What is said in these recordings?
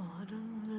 bottom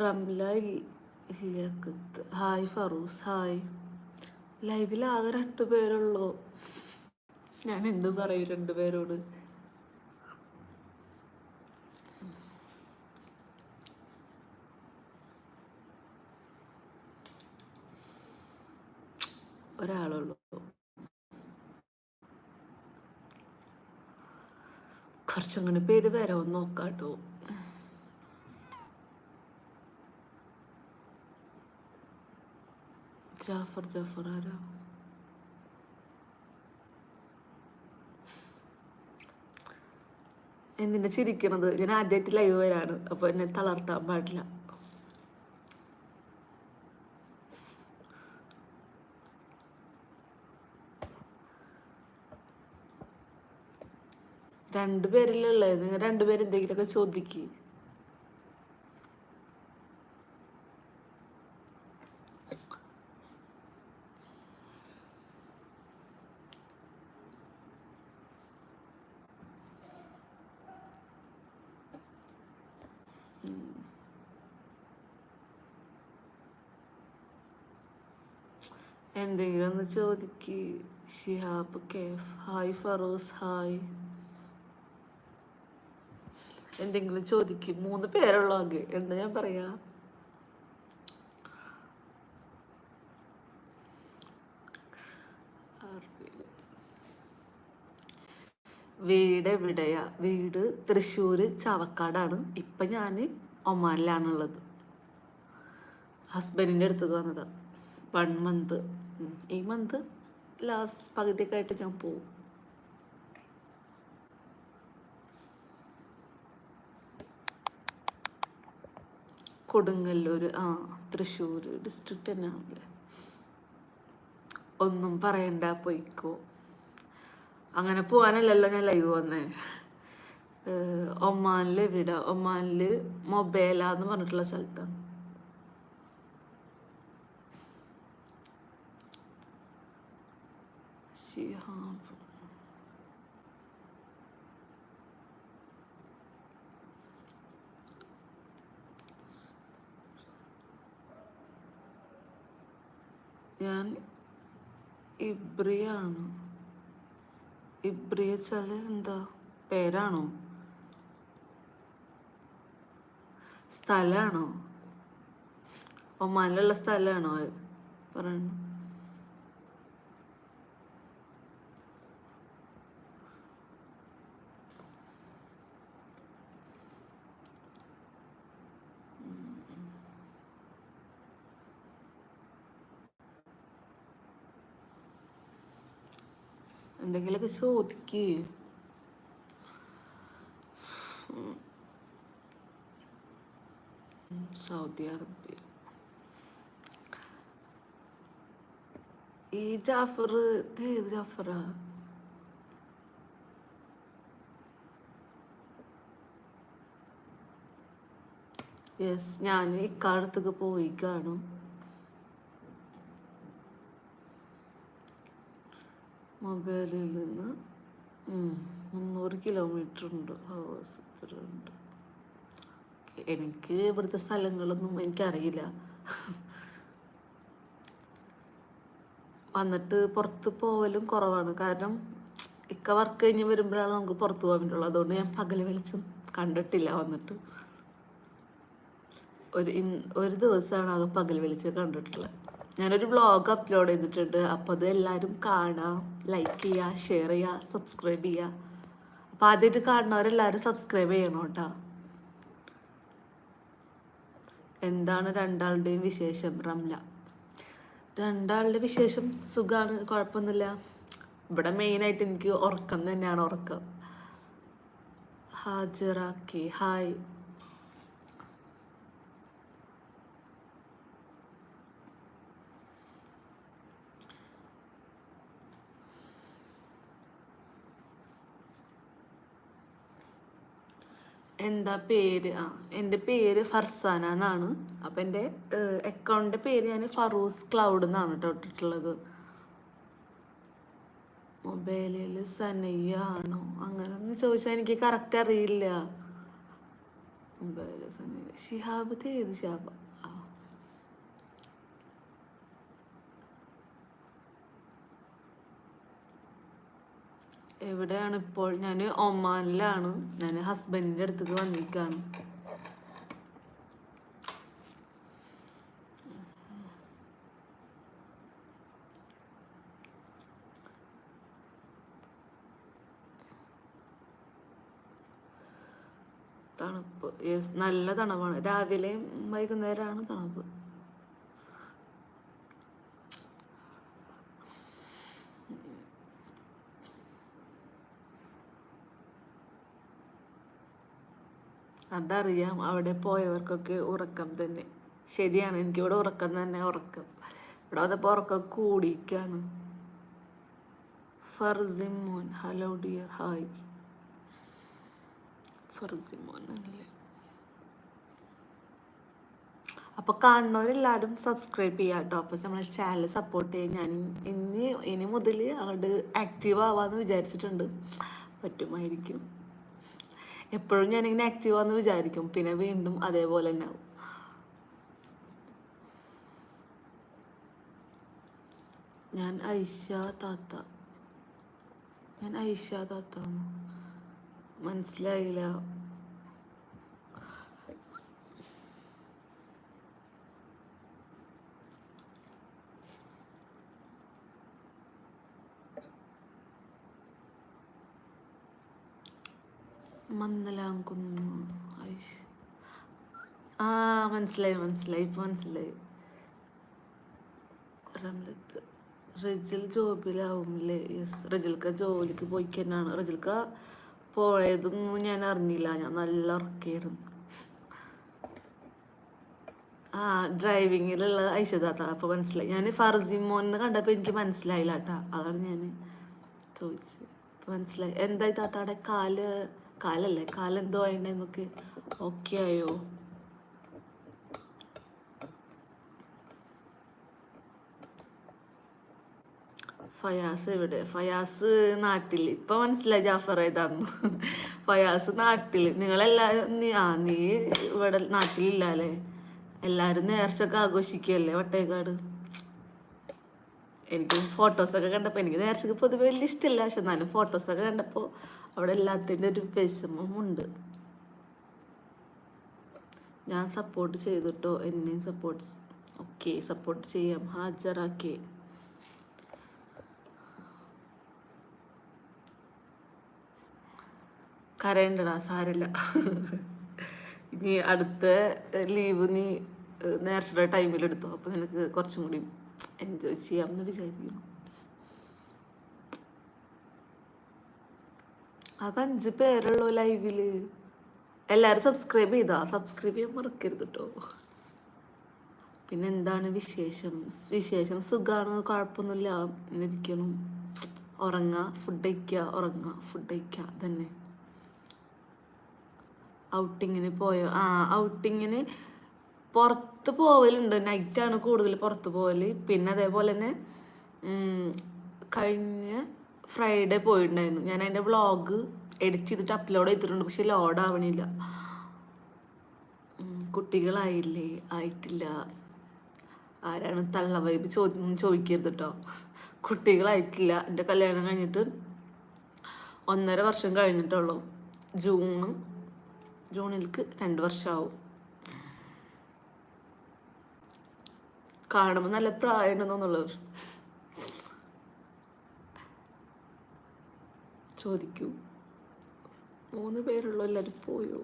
Ramla Liyakath hi Farooz hi. ലൈവിൽ ആകെ രണ്ടു പേരുള്ളൂ. ഞാൻ എന്തു പറയും രണ്ടുപേരോട് ഒരാളുള്ളൂ. കുറച്ചങ്ങനെ പേര് വരവും നോക്കാട്ടോ. ജാഫർ ജാഫർ ആരാ? എന്തിനാ ചിരിക്കണത്? ഞാൻ ആദ്യമായിട്ട് ലൈവ് വരാണ് അപ്പൊ എന്നെ തളർത്താൻ പാടില്ല. രണ്ടുപേരല്ലേ നിങ്ങൾ രണ്ടുപേരും എന്തെങ്കിലുമൊക്കെ എന്തെങ്കിലും ചോദിക്ക്. ഷിഹാബ് കേഫ്. Hi Feroz hi. എന്തെങ്കിലും ചോദിക്ക്. മൂന്ന് പേരുള്ള ആകെ. എന്താ ഞാൻ പറയാ. വീട് എവിടെയാ? വീട് തൃശ്ശൂര് ചവക്കാടാണ്. ഇപ്പൊ ഞാൻ ഒമാനിലാണുള്ളത്. ഹസ്ബൻഡിന്റെ അടുത്തേക്ക് വന്നതാ. One month. ഈ മന്ത് ലാസ്റ്റ് പകുതിയൊക്കെ ആയിട്ട് ഞാൻ പോവും. കൊടുങ്ങല്ലൂർ ആ തൃശ്ശൂർ ഡിസ്ട്രിക്റ്റ് തന്നെയാണല്ലേ ഒന്നും പറയണ്ട പോയിക്കോ. അങ്ങനെ പോവാനല്ലല്ലോ ഞാൻ ലൈവ് വന്നേ. ഒമാനിൽ എവിടെ ഒമാനിൽ മൊബേല എന്ന് പറഞ്ഞിട്ടുള്ള സ്ഥലത്താണ്. ശിഹാബ് ഞാൻ ഇബ്രിയാണ്. ഇബ്രിയ വെച്ചാൽ എന്താ? പേരാണോ? സ്ഥലാണോ? ഒമാനിലുള്ള സ്ഥലമാണോ പറയണ. എന്തെങ്കിലുമൊക്കെ ചോദിക്കേ. Saudi Arabia. ഈ ജാഫർ ഇത് ഏത് ജാഫറാ. യെസ് ഞാൻ ഇക്കാലത്തൊക്കെ പോയി കാണും. മൊബൈലിൽ നിന്ന് മുന്നൂറ് കിലോമീറ്റർ ഉണ്ട് ഹവേഴ്സ് ഇത്ര ഉണ്ട്. എനിക്ക് ഇവിടുത്തെ സ്ഥലങ്ങളൊന്നും എനിക്കറിയില്ല. വന്നിട്ട് പുറത്ത് പോവലും കുറവാണ്. കാരണം ഇക്ക വർക്ക് കഴിഞ്ഞ് വരുമ്പോഴാണ് നമുക്ക് പുറത്ത് പോകാൻ പറ്റുള്ളൂ. അതുകൊണ്ട് ഞാൻ പകൽ വെളിച്ചം കണ്ടിട്ടില്ല വന്നിട്ട്. ഒരു ഒരു ദിവസമാണ് ആകെ പകൽ വെളിച്ചം കണ്ടിട്ടുള്ളത്. ഞാനൊരു വ്ളോഗ് അപ്ലോഡ് ചെയ്തിട്ടുണ്ട്. അപ്പോൾ അത് എല്ലാവരും കാണാം ലൈക്ക് ചെയ്യുക ഷെയർ ചെയ്യുക സബ്സ്ക്രൈബ് ചെയ്യുക അപ്പോൾ ആദ്യമായിട്ട് കാണുന്നവരെല്ലാവരും സബ്സ്ക്രൈബ് ചെയ്യണം കേട്ടോ. എന്താണ് രണ്ടാളുടെയും വിശേഷം റംല? രണ്ടാളുടെ വിശേഷം സുഖമാണ് കുഴപ്പമൊന്നുമില്ല. ഇവിടെ മെയിനായിട്ട് എനിക്ക് ഉറക്കം തന്നെയാണ് ഉറക്കം. ഹാജറാക്കി ഹായ്. എന്താ പേര്? ആ എന്റെ പേര് ഫർസാന എന്നാണ്. അപ്പം എന്റെ അക്കൗണ്ടിന്റെ പേര് ഞാൻ ഫറൂസ് ക്ലൗഡ് എന്നാണ് കേട്ടോ ഇട്ടിട്ടുള്ളത്. മൊബൈലിൽ സനയ്യ ആണോ അങ്ങനെ ഒന്ന് ചോദിച്ചാൽ എനിക്ക് കറക്റ്റ് അറിയില്ല. മൊബൈലിൽ സനയ്യ ഷിഹാബ് ഏത് ഷിഹാബ് ആ എവിടെയാണ് ഇപ്പോൾ? ഞാൻ ഒമാനിലാണ്. ഞാൻ ഹസ്ബൻഡിന്റെ അടുത്തേക്ക് വന്നിരിക്കുകയാണ് തണുപ്പ്. നല്ല തണുപ്പാണ്. രാവിലെയും വൈകുന്നേരമാണ് തണുപ്പ്. അതറിയാം. അവിടെ പോയവർക്കൊക്കെ ഉറക്കം തന്നെ. ശരിയാണ് എനിക്കിവിടെ ഉറക്കം തന്നെ ഉറക്കം. ഇവിടെ വന്നപ്പോൾ ഉറക്കം കൂടിയിരിക്കുകയാണ് ഫർസിമോൻ ഹലോ ഡിയർ ഹായ്. ഫർസിമോൻ അല്ലേ? അപ്പോൾ കാണുന്നവരെല്ലാവരും സബ്സ്ക്രൈബ് ചെയ്യുക കേട്ടോ. അപ്പോൾ നമ്മളെ ചാനൽ സപ്പോർട്ട് ചെയ്യാൻ ഞാൻ ഇനി ഇനി മുതൽ അങ്ങോട്ട് ആക്റ്റീവ് ആവാമെന്ന് വിചാരിച്ചിട്ടുണ്ട്. പറ്റുമായിരിക്കും. എപ്പോഴും ഞാനിങ്ങനെ ആക്റ്റീവ് ആണെന്ന് വിചാരിക്കും. പിന്നെ വീണ്ടും അതേപോലെ തന്നെ ആവും. ഞാൻ ഐഷ താത്ത. ഞാൻ ഐഷ താത്ത മനസ്സിലായില്ല. മന്നലാങ്കുന്ന് ഐഷ് ആ മനസ്സിലായി മനസ്സിലായി ഇപ്പം മനസ്സിലായി. റംലത്ത് റജിൽ ജോബിലാവുമല്ലേ യെസ് റജിൽക്ക ജോലിക്ക് പോയി തന്നെയാണ് പോയതൊന്നും ഞാൻ അറിഞ്ഞില്ല. ഞാൻ നല്ല ഉറക്കായിരുന്നു ആ ഡ്രൈവിങ്ങിലുള്ള ഐശ്വതാത്ത അപ്പോൾ മനസ്സിലായി. ഞാൻ ഫർസിമോൻ എന്ന് കണ്ടപ്പോൾ എനിക്ക് മനസ്സിലായില്ല കേട്ടാ അതാണ് ഞാൻ ചോദിച്ചത്. ഇപ്പം മനസ്സിലായി. എന്തായി താത്താടെ കാൽ കാലല്ലേ? കാലെന്തോ ആയിണ്ടെന്നൊക്കെ ഓക്കെ ആയോ? ഫയാസ് എവിടെ? ഫയാസ് നാട്ടിൽ ഇപ്പൊ മനസ്സിലായി ജാഫർ ഏതാന്ന്. ഫയാസ് നാട്ടിൽ നിങ്ങളെല്ലാരും നീ ആ നീ ഇവിടെ നാട്ടിലില്ല അല്ലേ എല്ലാരും നേർച്ചൊക്കെ ആഘോഷിക്കുകയല്ലേ വട്ടേക്കാട്? എനിക്ക് ഫോട്ടോസൊക്കെ കണ്ടപ്പോൾ എനിക്ക് നേർച്ചക്ക് പൊതുവെ വലിയ ഇഷ്ടമില്ല പക്ഷെ എന്നാലും ഫോട്ടോസൊക്കെ കണ്ടപ്പോൾ അവിടെ എല്ലാത്തിന്റെ ഒരു വിഷമമുണ്ട് ഞാൻ സപ്പോർട്ട് ചെയ്തിട്ടോ? എന്നെയും സപ്പോർട്ട് ഓക്കെ സപ്പോർട്ട് ചെയ്യാം. ഹാജറാക്കി കരയണ്ടടാ സാരല്ല. ഇനി അടുത്ത ലീവ് നീ നേർച്ചയുടെ ടൈമിൽ എടുത്തോ. അപ്പോൾ നിനക്ക് കുറച്ചും കൂടി എൻജോയ് ചെയ്യാമെന്ന് വിചാരിക്കുന്നു. അഞ്ച് പേരുള്ളൂ ലൈവിൽ എല്ലാവരും സബ്സ്ക്രൈബ് ചെയ്താ. സബ്സ്ക്രൈബ് ചെയ്യാൻ മറക്കരുത് കേട്ടോ പിന്നെ എന്താണ് വിശേഷം? വിശേഷം സുഖമാണ് കുഴപ്പമൊന്നുമില്ല. ഇങ്ങനെ ഇരിക്കണം. ഉറങ്ങുക ഫുഡ് കഴിക്കുക ഉറങ്ങ. ഫുഡ് കഴിക്കുക തന്നെ ഔട്ടിങ്ങിന് പോയോ ആ ഔട്ടിങ്ങിന് പുറത്ത് പോവലുണ്ട്. നൈറ്റാണ് കൂടുതൽ പുറത്ത് പോവൽ. പിന്നെ അതേപോലെ തന്നെ കഴിഞ്ഞ ഫ്രൈഡേ പോയിട്ടുണ്ടായിരുന്നു. ഞാൻ അതിന്റെ വ്ളോഗ് എഡിറ്റ് ചെയ്തിട്ട് അപ്ലോഡ് ചെയ്തിട്ടുണ്ട്. പക്ഷെ ലോഡ് ആവണില്ല. കുട്ടികളായില്ലേ? ആയിട്ടില്ല. ആരാണ് തള്ള വൈബ് ചോദ്യം ചോദിക്കരുത് കേട്ടോ കുട്ടികളായിട്ടില്ല. എന്റെ കല്യാണം കഴിഞ്ഞിട്ട് ഒന്നര വർഷം കഴിഞ്ഞിട്ടുള്ളൂ. ജൂണ് ജൂണിലേക്ക് രണ്ട് വർഷമാവും കാണുമ്പോൾ നല്ല പ്രായമുണ്ടെന്നുള്ളവർ ചോദിക്കൂ. മൂന്ന് പേരുള്ളൂ എല്ലാവരും പോയോ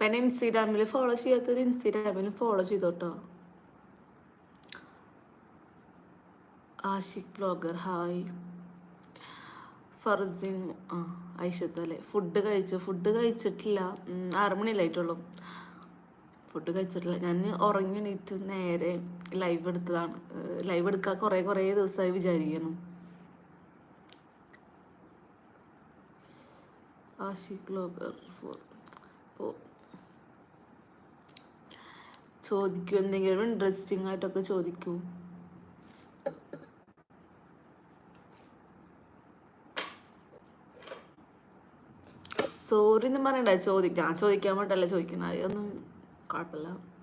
പിന്നെ ഇൻസ്റ്റാഗ്രാമിൽ ഫോളോ ചെയ്യാത്തൊരു ഇൻസ്റ്റാഗ്രാമിൽ ഫോളോ ചെയ്തോട്ടോ. ആഷിഖ് ബ്ലോഗർ ഹായ് ഫർസിൻ ആ ഐഷത്ത് അല്ലേ? ഫുഡ് കഴിച്ചു? ഫുഡ് കഴിച്ചിട്ടില്ല. ആറ് മണിയിലായിട്ടുള്ളൂ ഫുഡ് കഴിച്ചിട്ടില്ല. ഞാൻ ഉറങ്ങി എണീറ്റ് നേരെ ലൈവ് എടുത്തതാണ്. ലൈവ് എടുക്കാൻ കുറേ കുറേ ദിവസമായി വിചാരിക്കുന്നു. ബ്ലോഗർ ഫോർ ചോദിക്കൂ. എന്തെങ്കിലും ഇൻട്രസ്റ്റിംഗ് ആയിട്ടൊക്കെ ചോദിക്കൂ. സോറി എന്ന് പറയണ്ട. ചോദിക്കാം. ചോദിക്കാൻ വേണ്ടല്ല ചോദിക്കണം? അതൊന്നും carpal below.